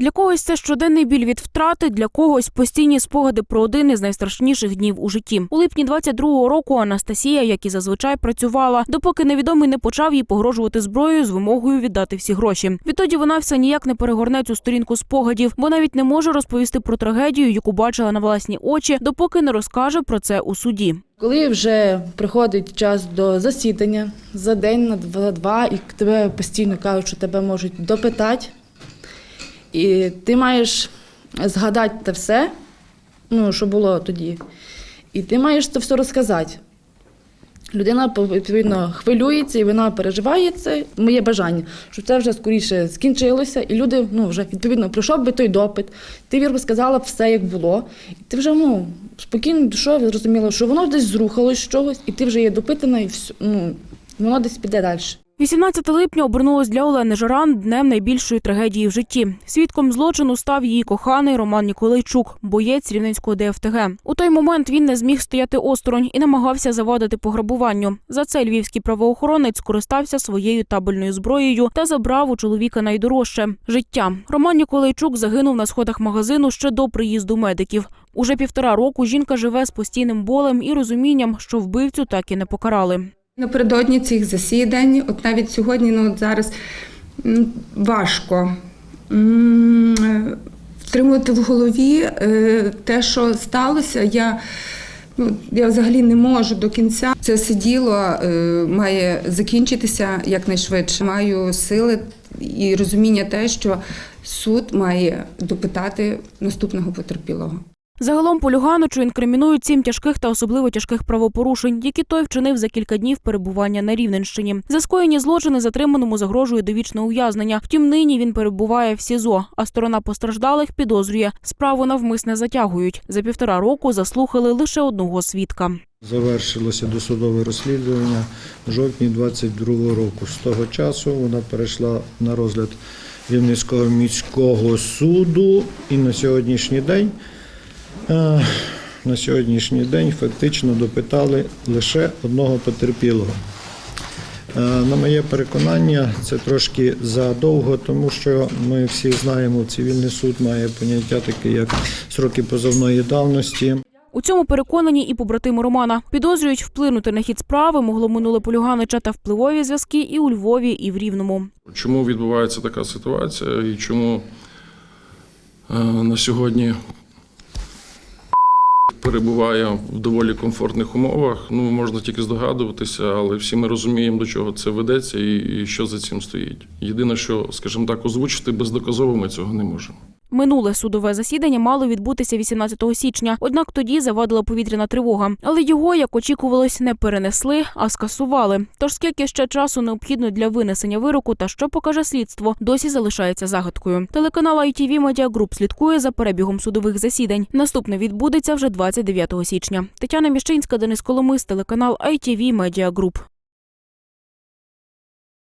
Для когось це щоденний біль від втрати, для когось постійні спогади про один із найстрашніших днів у житті. У липні 22-го року Анастасія, як і зазвичай, працювала, допоки невідомий не почав їй погрожувати зброєю з вимогою віддати всі гроші. Відтоді вона все ніяк не перегорне цю сторінку спогадів, бо навіть не може розповісти про трагедію, яку бачила на власні очі, допоки не розкаже про це у суді. Коли вже приходить час до засідання за день на два, два і тебе постійно кажуть, що тебе можуть допитати, і ти маєш згадати те все, ну, що було тоді, і ти маєш це все розказати. Людина відповідно хвилюється і вона переживає це. Моє бажання, щоб це вже скоріше скінчилося, і люди ну вже відповідно пройшов би той допит. Ти розказала все, як було, і ти вже ну спокійно душою зрозуміла, що воно десь зрухалось з чогось, і ти вже є допитана, і все, ну воно десь піде далі. 18 липня обернулось для Олени Жаран днем найбільшої трагедії в житті. Свідком злочину став її коханий Роман Ніколайчук, боєць рівненського ДФТГ. У той момент він не зміг стояти осторонь і намагався завадити пограбуванню. За це львівський правоохоронець скористався своєю табельною зброєю та забрав у чоловіка найдорожче життя. Роман Ніколайчук загинув на сходах магазину ще до приїзду медиків. Уже півтора року жінка живе з постійним болем і розумінням, що вбивцю так і не покарали. Напередодні цих засідань, от навіть сьогодні, ну от зараз важко втримувати в голові е, те, що сталося. Я, ну, я взагалі не можу до кінця. Це все діло е, має закінчитися якнайшвидше. Маю сили і розуміння те, що суд має допитати наступного потерпілого. Загалом Полюганичу інкримінують сім тяжких та особливо тяжких правопорушень, які той вчинив за кілька днів перебування на Рівненщині. За скоєні злочини затриманому загрожує довічне ув'язнення. Втім, нині він перебуває в СІЗО, а сторона постраждалих підозрює справу навмисне затягують. За півтора року заслухали лише одного свідка. Завершилося досудове розслідування в жовтні 22 року. З того часу вона перейшла на розгляд Рівненського міського суду і на сьогоднішній день. Е, На сьогоднішній день фактично допитали лише одного потерпілого. Е, На моє переконання, це трошки задовго, тому що ми всі знаємо, цивільний суд має поняття таке, як сроки позовної давності. У цьому переконані і побратими Романа. Підозрюють вплинути на хід справи могло минуле Полюганича та впливові зв'язки і у Львові, і в Рівному. Чому відбувається така ситуація і чому е, на сьогодні перебуває в доволі комфортних умовах? Ну, можна тільки здогадуватися, але всі ми розуміємо, до чого це ведеться і, що за цим стоїть. Єдине, що, скажімо так, озвучити бездоказово ми цього не можемо. Минуле судове засідання мало відбутися 18 січня, однак тоді завадила повітряна тривога. Але його, як очікувалось, не перенесли, а скасували. Тож скільки ще часу необхідно для винесення вироку та що покаже слідство, досі залишається загадкою. Телеканал ITV Media Group слідкує за перебігом судових засідань. Наступне відбудеться вже 29 січня. Тетяна Міщинська, Денис Коломис, телеканал ITV Media Group.